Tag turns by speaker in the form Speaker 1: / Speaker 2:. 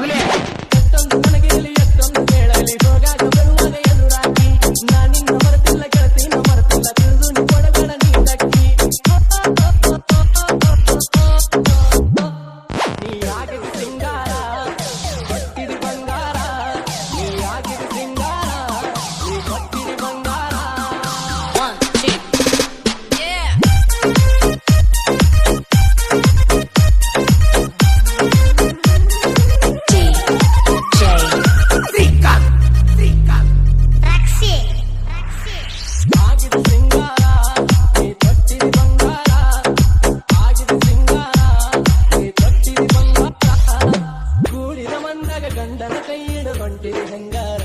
Speaker 1: अगले
Speaker 2: ಗಂಡನ ಕೈಯಿಡುವಂತೆ ಹೆಂಗಾರ